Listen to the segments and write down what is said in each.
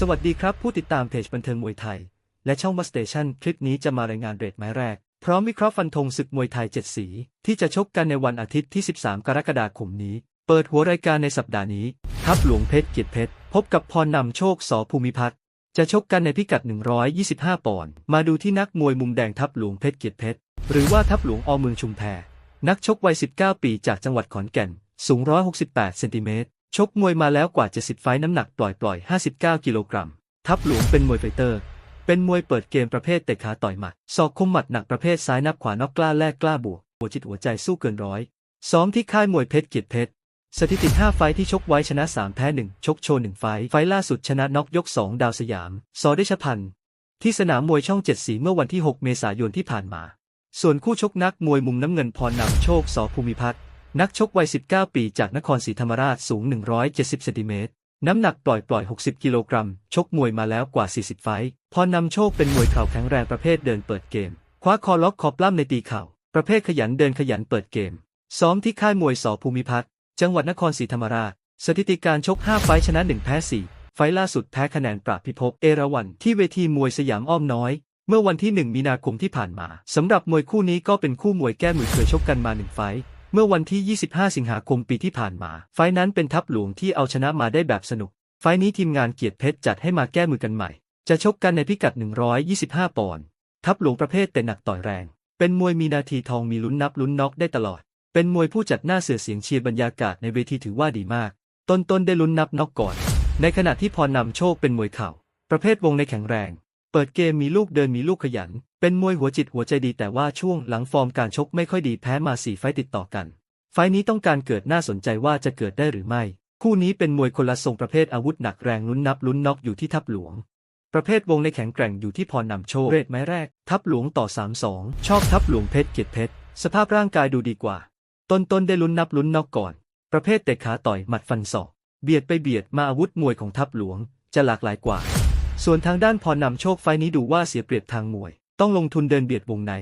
สวัสดีครับผู้ติดตามเพจบันเทิงมวยไทย และช่องมัสเตชันคลิปนี้จะมารายงานเรทไม้แรก พร้อมวิเคราะห์ฟันธงศึกมวยไทย 7 สี ที่จะชกกันในวันอาทิตย์ที่ 13 กรกฎาคมนี้ เปิดหัวรายการในสัปดาห์นี้ ทัพหลวงเพชรเกียรติเพชร พบกับพรนำโชคสอภูมิพัฒน์จะชกกันในพิกัด 125 ปอนด์มาดูที่นักมวยมุมแดงทัพหลวงเพชรเกียรติเพชรหรือว่าทัพหลวงอเมืองชุมแพนักชกวัย 19 ปีจากจังหวัดขอนแก่น สูง 168 เซนติเมตร ชกมวยมาแล้วกว่า 70 ไฟต์น้ำหนักปล่อยๆ59 กิโลกรัม ทัพหลวงเป็นมวยไฟเตอร์ เป็นมวยเปิดเกมประเภทเตะขาต่อยหมัด ศอกคมหมัดหนักประเภทซ้ายนับขวานอกกล้าแลกกล้าบวก หัวจิตหัวใจสู้เกินร้อย ซ้อมที่ค่ายมวยเพชรเกียรติเพชร สถิติ 5 ไฟที่ชกไว้ชนะ 3 แพ้ 1 ชกโชว์ 1 ไฟ ไฟล่าสุดชนะน็อกยก 2 ดาวสยาม ซอเดชพันธ์ ที่สนามมวยช่อง7สีเมื่อวันที่ 6 เมษายนที่ผ่านมา ส่วนคู่ชกนักมวยมุมน้ำเงินพรนำโชคสอภูมิพัฒน์ นักชกวัย 19 ปีจากนครศรีธรรมราชสูง 170 เซนติเมตร น้ำหนักปล่อยปล่อย 60 กิโลกรัม ชกมวยมาแล้วกว่า 40 ไฟพรนำโชคเป็นมวยเข่าแข็งแรงประเภทเดินเปิดเกม คว้าคอล็อกคอปล้ำในตีเข่า ประเภทขยันเดินขยันเปิดเกม ซ้อมที่ค่ายมวยสอภูมิพัฒน์ จังหวัดนครศรีธรรมราช สถิติการชก 5 ไฟชนะ 1 แพ้ 4 ไฟล่าสุดแพ้คะแนนปราบพิภพเอราวันที่เวทีมวยสยามอ้อมน้อย เมื่อวันที่ 1 มีนาคมที่ผ่านมาสำหรับมวยคู่นี้ก็เป็นคู่มวยแก้มือเคยชกกันมา1ไฟ เมื่อวันที่ 25 สิงหาคมปีที่ผ่านมา ไฟนั้นเป็นทัพหลวงที่เอาชนะมาได้แบบสนุก ไฟนี้ทีมงานเกียรติเพชรจัดให้มาแก้มือกันใหม่ จะชกกันในพิกัด 125 ปอนด์ ทัพหลวงประเภทแต่หนักต่อยแรง เป็นมวยมีนาทีทองมีลุ้นนับลุ้นน็อกได้ตลอด เป็นมวยผู้จัดหน้าเสือเสียงเชียร์บรรยากาศในเวทีถือว่าดีมาก ต้นๆได้ลุ้นนับน็อกก่อน ในขณะที่พรนำโชคเป็นมวยเข่า ประเภทวงในแข็งแรง เปิดเกมมีลูกเดินมีลูกขยัน เป็นมวยหัวจิตหัวใจดีแต่ว่าช่วงหลังฟอร์มการชกไม่ค่อยดีแพ้มาสี่ไฟติดต่อกัน ไฟนี้ต้องการเกิดน่าสนใจว่าจะเกิดได้หรือไม่ คู่นี้เป็นมวยคนละทรงประเภทอาวุธหนักแรงลุ้นนับลุ้นน็อกอยู่ที่ทัพหลวง ประเภทวงในแข็งแกร่งอยู่ที่พรนำโชคเรทไม้แรก ทัพหลวงต่อ3-2ชอบทัพหลวงเพชรเกียรติเพชรสภาพร่างกายดูดีกว่า ต้นต้นได้ลุ้นนับลุ้นน็อกก่อน ประเภทเตะขาต่อยหมัดฟันศอกเบียดไปเบียดมาอาวุธมวยของทัพหลวงจะหลากหลายกว่า ส่วนทางด้านพรนำโชคไฟนี้ดูว่าเสียเปรียบทางมวย ต้องลงทุนเดินเบียดวงใน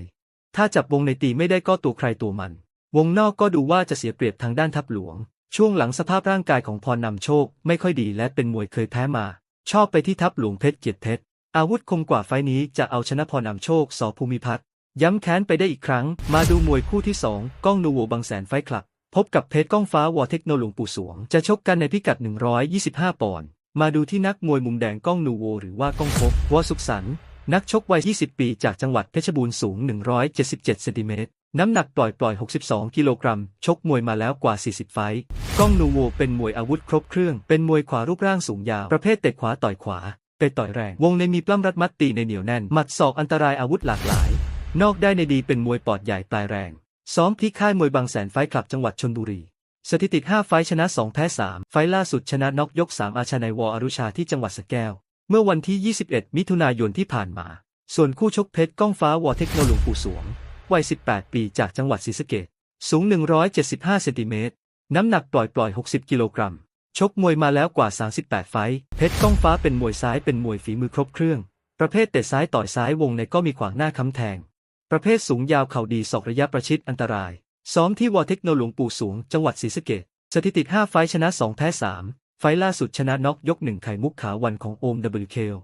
ถ้าจับวงในตีไม่ได้ก็ตัวใครตัวมัน วงนอกก็ดูว่าจะเสียเปรียบทางด้านทัพหลวง ช่วงหลังสภาพร่างกายของพรนำโชค ไม่ค่อยดีและเป็นมวยเคยแพ้มา ชอบไปที่ทัพหลวงเพชรเกียรติเพชรอาวุธคมกว่าไฟนี้จะเอาชนะพรนำโชคสอภูมิพัฒน์ย้ำแค้นไปได้อีกครั้ง มาดูมวยคู่ที่สองก้องนูโวบางแสนไฟคลับ พบกับเพชรก้องฟ้าวอเทคโนหลวงปู่สวง จะชกกันในพิกัด 125 ปอนด์ มาดูที่นักมวยมุมแดงก้องนูโวหรือว่าก้องพบวอสุขสันต์ นักชกวัย 20 ปีจากจังหวัดเพชรบูรณ์สูง 177 เซนติเมตร น้ำหนักปล่อยปล่อย 62 กิโลกรัม ชกมวยมาแล้วกว่า 40 ไฟต์ก้องนูโวเป็นมวยอาวุธครบเครื่อง เป็นมวยขวารูปร่างสูงยาว ประเภทเตะขวาต่อยขวา เตะต่อยแรง วงในมีปล้ำรัดมัดตีในเหนียวแน่น หมัดศอกอันตรายอาวุธหลากหลาย นอกได้ในดีเป็นมวยปอดใหญ่ปลายแรง ซ้อมที่ค่ายมวยบางแสนไฟท์คลับจังหวัดชนบุรี สถิติ 5 ไฟชนะ 2 แพ้ 3 ไฟล่าสุดชนะน็อกยก 3 อาชาในวออรุชาที่จังหวัดสระแก้ว เมื่อวันที่ 21 มิถุนายนที่ผ่านมา ส่วนคู่ชกเพชรก้องฟ้าวอเทคโนหลวงปู่สวง วัย 18 ปีจากจังหวัดศรีสะเกษสูง 175 เซนติเมตร น้ำหนักปล่อยปล่อย 60 กิโลกรัม ชกมวยมาแล้วกว่า 38 ไฟเพชรก้องฟ้าเป็นมวยซ้ายเป็นมวยฝีมือครบเครื่อง ประเภทเตะซ้ายต่อยซ้ายวงในก็มีขวางหน้าค้ำแทง ประเภทสูงยาวเข่าดีศอกระยะประชิดอันตราย ซ้อมที่วอเทคโนหลวงปู่สูงจังหวัดศรีสะเกษสถิติ 5 ไฟชนะ 2 แพ้ 3 ไฟล่าสุดชนะน็อกยกหนึ่งไข่มุกขาววันของโอมดับเบิลเคล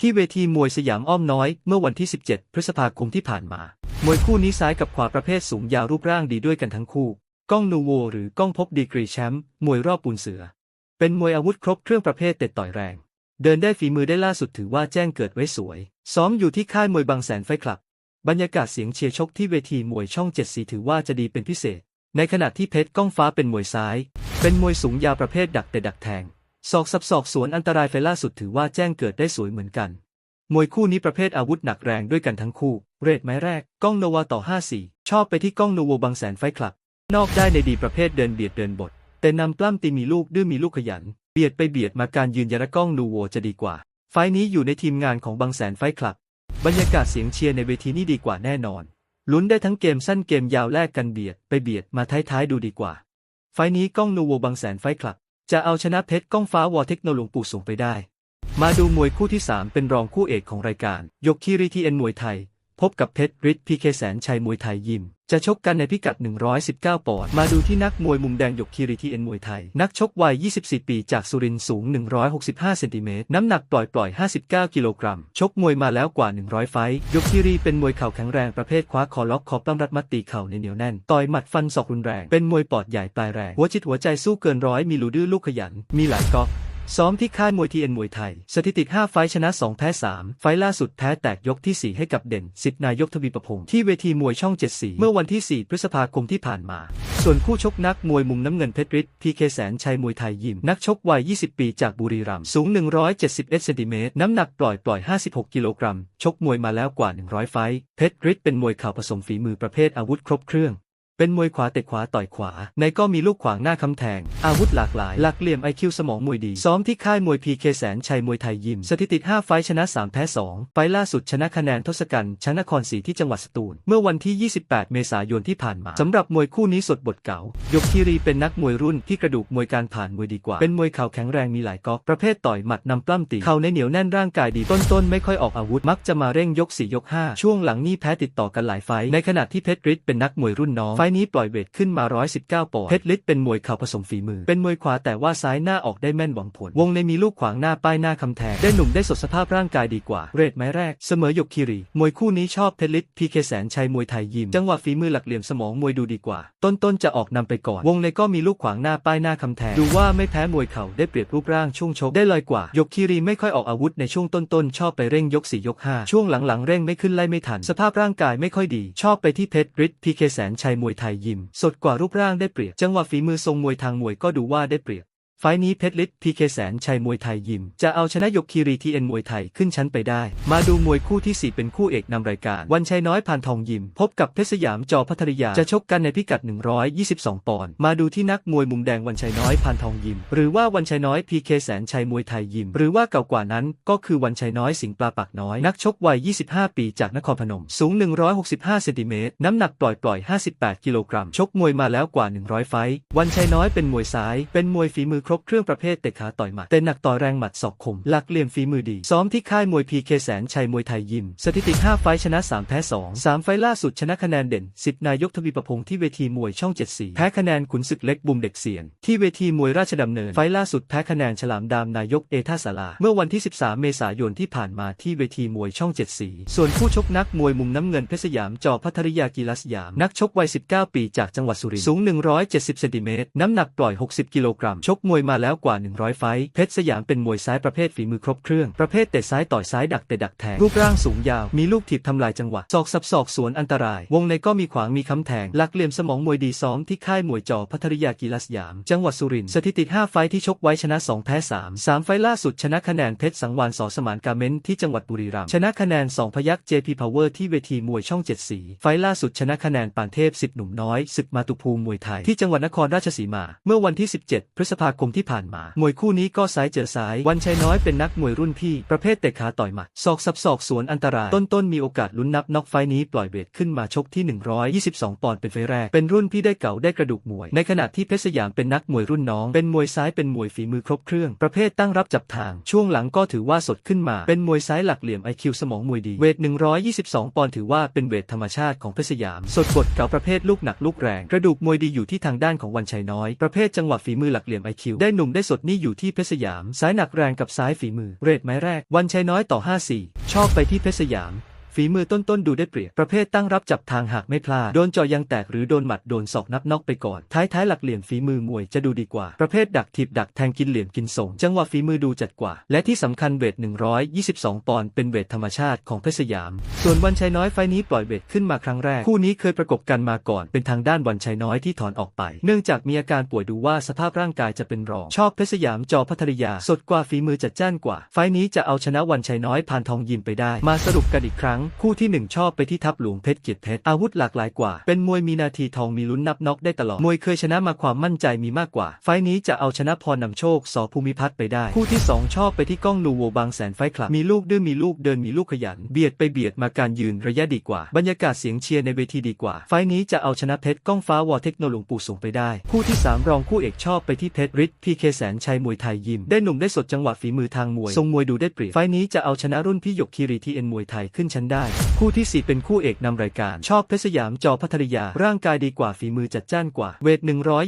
ที่เวทีมวยสยามอ้อมน้อยเมื่อวันที่ 17 พฤษภาคมที่ผ่านมา มวยคู่นี้ซ้ายกับขวาประเภทสูงยาวรูปร่างดีด้วยกันทั้งคู่ ก้องนูโวหรือก้องพบดีกรีแชมป์มวยรอบปูนเสือ เป็นมวยอาวุธครบเครื่องประเภทเตะต่อยแรง เดินได้ฝีมือได้ล่าสุดถือว่าแจ้งเกิดไว้สวย ซ้อมอยู่ที่ค่ายมวยบางแสนไฟคลับ บรรยากาศเสียงเชียร์ชกที่เวทีมวยช่องเจ็ดสีถือว่าจะดีเป็นพิเศษ ในขณะที่เพชรก้องฟ้าเป็นมวยซ้าย เป็นมวยสูงยาวประเภทดักแต่ดักแทง ศอกสับศอกสวนอันตรายไฟล่าสุดถือว่าแจ้งเกิดได้สวยเหมือนกัน มวยคู่นี้ประเภทอาวุธหนักแรงด้วยกันทั้งคู่ เรทไม้แรก ก้องโนวาต่อ 5-4 ชอบไปที่ก้องโนโวบางแสนไฟคลับ นอกได้ในดีประเภทเดินเบียดเดินบท แต่นำปล้ำตีมีลูกดื้อมีลูกขยัน เบียดไปเบียดมาการยืนยันก้องนูโวจะดีกว่า ไฟนี้อยู่ในทีมงานของบางแสนไฟคลับ บรรยากาศเสียงเชียร์ในเวทีนี้ดีกว่าแน่นอน ลุ้นได้ทั้งเกมสั้นเกมยาวแลกกันเบียดไปเบียดมาท้ายๆดูดีกว่า ไฟนี้ก้องนูโวบางแสนไฟคลับ จะเอาชนะเพชรก้องฟ้าวอเทคโนโลวงปู่สูงไปได้ มาดูมวยคู่ที่ 3 เป็นรองคู่เอกของรายการ ยกคีรีทีเอ็นมวยไทย พบกับเพชรฤทธิ์พีเคแสนชัยมวยไทยยิม จะชกกันในพิกัด 119 ปอนด์ มาดูที่นักมวยมุมแดงหยกคีรีทีเอ็นมวยไทย นักชกวัย 24 ปีจากสุรินทร์สูง 165 เซนติเมตร น้ำหนักปล่อยปล่อย 59 กิโลกรัม ชกมวยมาแล้วกว่า 100 ไฟต์หยกคีรีเป็นมวยเข่าแข็งแรงประเภทคว้าคอล็อกคอปล้ำรัดมัดตีเข่าในเหนียวแน่น ต่อยหมัดฟันศอกรุนแรง เป็นมวยปอดใหญ่ปลายแรง หัวจิตหัวใจสู้เกินร้อย มีลูดื้อลูกขยัน มีหลายก๊อก ซ้อมที่ค่ายมวยทีเอ็นมวยไทย สถิติ 5 ไฟชนะ 2 แพ้ 3 ไฟล่าสุดแพ้แตกยกที่ 4 ให้กับเด่นสิทธินายกทวีประพงศ์ที่เวทีมวยช่อง 7 สีเมื่อวันที่ 4 พฤษภาคมที่ผ่านมา ส่วนคู่ชกนักมวยมุมน้ำเงินเพชรฤทธิ์พีเคแสนชัยมวยไทยยิม นักชกวัย 20 ปีจากบุรีรัมย์สูง 171เซนติเมตรน้ำหนักปล่อยปล่อย 56 กิโลกรัมชกมวยมาแล้วกว่า 100 ไฟเพชรฤทธิ์เป็นมวยเข่าผสมฝีมือประเภทอาวุธครบเครื่อง เป็นมวยขวาเตะขวาต่อยขวา ในก็มีลูกขวางหน้าคำแทง อาวุธหลากหลาย หลักเหลี่ยมไอคิวสมองมวยดี ซ้อมที่ค่ายมวยพีเคแสนชัยมวยไทยยิม สถิติ 5 ไฟชนะ 3 แพ้ 2 ไฟล่าสุดชนะคะแนนทศกัณฐ์ชนะครศรีที่จังหวัดสตูล เมื่อวันที่ 28 เมษายนที่ผ่านมา สำหรับมวยคู่นี้สดบทเก่า ยกคีรีเป็นนักมวยรุ่นที่กระดูกมวยการผ่านมวยดีกว่า เป็นมวยเข่าแข็งแรงมีหลายก๊อก ประเภทต่อยหมัดนำปล้ำตี เข่าในเหนียวแน่นร่างกายดี ต้นๆไม่ค่อยออกอาวุธ มักจะมาเร่งยก4ยก5ช่วงหลังนี่แพ้ติดต่อกันหลายไฟ ในขณะที่เพชรฤทธิ์เป็นนักมวยรุ่นน้องไฟนี้ปล่อยเวทขึ้นมา 119 ปอนด์ เพชรฤทธิ์เป็นมวยเข่าผสมฝีมือ เป็นมวยขวาแต่ว่าซ้ายหน้าออกได้แม่นหวังผล วงในมีลูกขวางหน้าป้ายหน้าคำแทง ได้หนุ่มได้สดสภาพร่างกายดีกว่า เรทไม้แรก เสมอหยกคีรี มวยคู่นี้ชอบเพชรฤทธิ์พีเคแสนชัยมวยไทยยิม จังหวะฝีมือหลักเหลี่ยมสมองมวยดูดีกว่า ต้นๆจะออกนำไปก่อน วงในก็มีลูกขวางหน้าป้ายหน้าคำแทง ดูว่าไม่แพ้มวยเข่าได้เปรียบรูปร่างช่วงชกได้ลอยกว่า ยกคีรีไม่ค่อยออกอาวุธในช่วงต้นๆชอบไปเร่งยกสี่ยกห้าช่วงหลังๆเร่งไม่ขึ้นไล่ไม่ทัน สภาพร่างกายไม่ค่อยดี ชอบไปที่เพชรฤทธิ์พีเคแสนชัยมวยไทยยิม สดกว่ารูปร่างได้เปรียบ จังหวะฝีมือทรงมวยทางมวยก็ดูว่าได้เปรียบ ไฟนี้เพชรฤทธิ์พีเคแสนชัยมวยไทยยิม จะเอาชนะยกคีรีทีเอ็นมวยไทยขึ้นชั้นไปได้ มาดูมวยคู่ที่ 4 เป็นคู่เอกนำรายการ วันชัยน้อยพานทองยิม พบกับเพชรสยามจอพัทริยา จะชกกันในพิกัด 122 ปอนด์มาดูที่นักมวยมุมแดงวันชัยน้อยพานทองยิม หรือว่าวันชัยน้อยพีเคแสนชัยมวยไทยยิม หรือว่าเก่ากว่านั้นก็คือวันชัยน้อยสิงปลาปากน้อย นักชกวัย 25 ปีจากนครพนม สูง 165เซนติเมตรน้ำหนักปล่อยปล่อย 58 กิโลกรัมชกมวยมาแล้วกว่า 100 ไฟวันชัยน้อยเป็นมวยซ้ายเป็นมวยฝีมือครบเครื่องประเภทเตะขาต่อยหมัดแต่หนักต่อยแรงหมัดศอกคม หลักเหลี่ยมฝีมือดี ซ้อมที่ค่ายมวยพีเคแสนชัยมวยไทยยิม สถิติ 5 ไฟชนะ 3 แพ้ 2 3 ไฟล่าสุดชนะคะแนนเด่นสิทธนายกทวีประพงศ์ที่เวทีมวยช่องเจ็ดสีแพ้คะแนนขุนศึกเล็กบุมเด็กเสียนที่เวทีมวยราชดำเนิน ไฟล่าสุดแพ้คะแนนฉลามดามนายกเอท่าสาราเมื่อวันที่ 13 เมษายนที่ผ่านมาที่เวทีมวยช่องเจ็ดสี ส่วนผู้ชกนักมวยมุมน้ำเงินเพชรสยามจอพัทริยากีฬาสยาม นักชกวัย 19 ปีจากจังหวัดสุรินทร์สูง 170 เซนติเมตร น้ำหนักปล่อย 60 กิโลกรัม ชกมวยมาแล้วกว่า 100 ไฟเพชรสยามเป็นมวยซ้ายประเภทฝีมือครบเครื่อง ประเภทเตะซ้ายต่อยซ้ายดักเตะดักแทง รูปร่างสูงยาว มีลูกถีบทำลายจังหวะศอกสับศอกสวนอันตราย วงในก็มีขวางมีค้ำแทง หลักเหลี่ยมสมองมวยดีซ้อมที่ค่ายมวยจอพัทรยากีฬาสยาม จังหวัดสุรินทร์สถิติ 5 ไฟที่ชกไว้ชนะ 2 แพ้ 3 3 ไฟล่าสุดชนะคะแนนเพชรสังวานสอสมานกาเมนที่จังหวัดบุรีรัมย์ชนะคะแนน 2 พยัก JP Power ที่เวทีมวยช่อง7สีไฟล่าสุดชนะคะแนนปานเทพสิทธิ์หนุ่มน้อยศึกมาตุภูมิมวยไทยที่จังหวัดนครราชสีมา เมื่อวันที่ 17 พฤษภาคมที่ผ่านมามวยคู่นี้ก็ซ้ายเจอซ้าย วันชัยน้อยเป็นนักมวยรุ่นพี่ประเภทเตะขาต่อยหมัดศอกสับศอกสวนอันตราย ต้นๆมีโอกาสลุ้นนับน็อกไฟนี้ปล่อยเวทขึ้นมาชกที่ 122 ปอนด์เป็นไฟแรก เป็นรุ่นพี่ได้เก่าได้กระดูกมวย ในขณะที่เพชรสยามเป็นนักมวยรุ่นน้อง เป็นมวยซ้ายเป็นมวยฝีมือครบเครื่อง ประเภทตั้งรับจับทาง ช่วงหลังก็ถือว่าสดขึ้นมา เป็นมวยซ้ายหลักเหลี่ยมไอคิวสมองมวยดี เวท 122 ปอนด์ถือว่าเป็นเวทธรรมชาติของเพชรสยาม สดบทเก่าประเภทลูกหนักลูกแรง กระดูกมวยดีอยู่ที่ทางด้านของวันชัยน้อย ประเภทจังหวะฝีมือหลักเหลี่ยมไอคิวได้หนุ่มได้สดนี่อยู่ที่เพชรสยาม สายหนักแรงกับสายฝีมือ เรทไม้แรก วันชัยน้อยต่อ 5-4 ชอบไปที่เพชรสยาม ฝีมือต้นๆดูได้เปรียบ ประเภทตั้งรับจับทางหากไม่พลาด โดนจาะยังแตกหรือโดนหมัดโดนศอกนับน็อกไปก่อน ท้ายท้ายๆหลักเหลี่ยมฝีมือมวยจะดูดีกว่า ประเภทดักถีบดักแทงกินเหลี่ยมกินส่ง จังหวะฝีมือดูจัดกว่า และที่สำคัญเวท 122 ปอนด์เป็นเวทธรรมชาติของเพชรสยาม ส่วนวันชัยน้อยไฟล์นี้ปล่อยเวทขึ้นมาครั้งแรก คู่นี้เคยประกบกันมาก่อน เป็นทางด้านวันชัยน้อยที่ถอนออกไป เนื่องจากมีอาการป่วยดูว่าสภาพร่างกายจะเป็นรอง ชอบเพชรสยามจอพัทริยา สดกว่าฝีมือจัดจ้านกว่า ไฟล์นี้จะเอาชนะวันชัยน้อยพานทองยิมไปได้ มาสรุปกันอีกครั้งคู่ที่หนึ่งชอบไปที่ทัพหลวงเพชรเกียรติเพชรอาวุธหลากหลายกว่า เป็นมวยมีนาทีทองมีลุ้นนับน็อกได้ตลอด มวยเคยชนะมาความมั่นใจมีมากกว่า ไฟนี้จะเอาชนะพรนำโชคสอภูมิพัฒน์ไปได้ คู่ที่สองชอบไปที่ก้องนูโวบางแสนไฟคลับ มีลูกดื้อมีลูกเดินมีลูกขยัน เบียดไปเบียดมาการยืนระยะดีกว่า บรรยากาศเสียงเชียร์ในเวทีดีกว่า ไฟนี้จะเอาชนะเพชรก้องฟ้าวอเทคโนโลงปู่สูงไปได้ คู่ที่สามรองคู่เอกชอบไปที่เพชรฤทธิ์พีเคแสนชัยมวยไทยยิมได้หนุ่มได้สดจังหวะฝีมือทางมวยทรงมวยดูได้เปรียบไฟนี้จะเอาชนะรุ่นพี่หยกคีรีทีเอ็นมวยไทยขึ้นชั้นได้ได้ คู่ที่สี่เป็นคู่เอกนำรายการ ชอบเพชรสยามจอพัทรยา ร่างกายดีกว่าฝีมือจัดจ้านกว่า เวท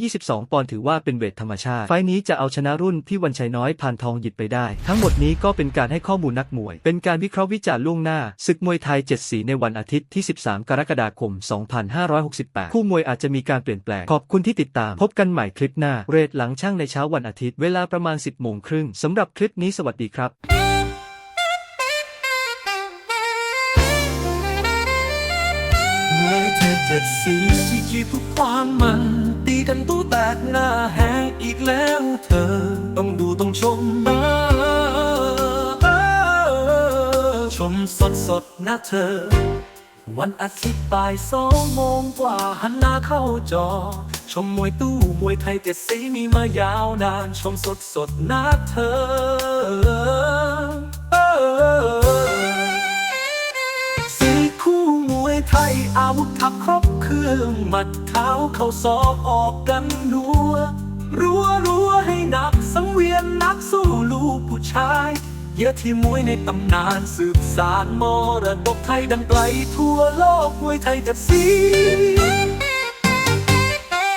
122 ปอนด์ถือว่าเป็นเวทธรรมชาติ ไฟนี้จะเอาชนะรุ่นพี่วันชัยน้อยพานทองหยิบไปได้ ทั้งหมดนี้ก็เป็นการให้ข้อมูลนักมวย เป็นการวิเคราะห์วิจารณ์ล่วงหน้า ศึกมวยไทย 7 สีในวันอาทิตย์ที่ 13 กรกฎาคม 2568 คู่มวยอาจจะมีการเปลี่ยนแปลง ขอบคุณที่ติดตาม พบกันใหม่คลิปหน้า เรทหลังช่างในเช้าวันอาทิตย์ เวลาประมาณ 10โมงครึ่งสำหรับคลิปนี้สวัสดีครับ ดสีที่ขีดทุกความมันตีกันตู้แตกหน้าแหงอีกแล้วเธอ ต้องดูต้องชมชมสดสดนะเธอ วันอาทิตย์บ่ายสองโมงกว่าหันหน้าเข้าจอ ชมมวยตู้มวยไทยเจ็ดสีมีมายาวนาน ชมสดสดนะเธอ สีคู่มวยไทยอาวุธทับครบ เครื่องหมัดเท้าเข้าซอกออกกันนัว รัวรัวให้หนักสังเวียนนักสู้ลูกผู้ชาย เยอะที่มวยในตำนานสืบสารมรดกไทยดังไกลทั่วโลกมวยไทยจัดสี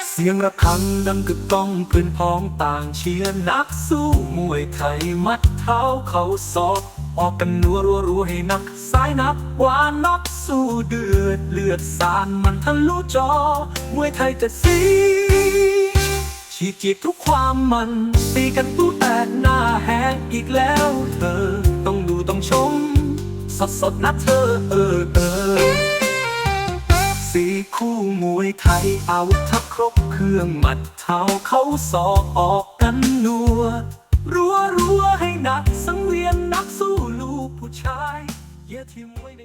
เสียงระฆังดังกึกก้องพื้นพ้องต่างเชียร์นักสู้มวยไทยมัดเท้าเขาศอก ออกกันนัวรัวรัวให้นัก สายนักหวานนักสู้เดือด เลือดสานมันทะลุจอมวยไทยจะสีฉีกจีกทุกความมันตีกันตู้แตกหน้าแหงอีกแล้วเธอ ต้องดูต้องชม สดสดนะเธอเออเออสี่คู่มวยไทยเอาทับครบเครื่องหมัดเท้าเขาสอกออกกันนัว รัวรัวให้หนักสังเวียนนักสู้ลูกผู้ชาย เยี่ยทีมวยใน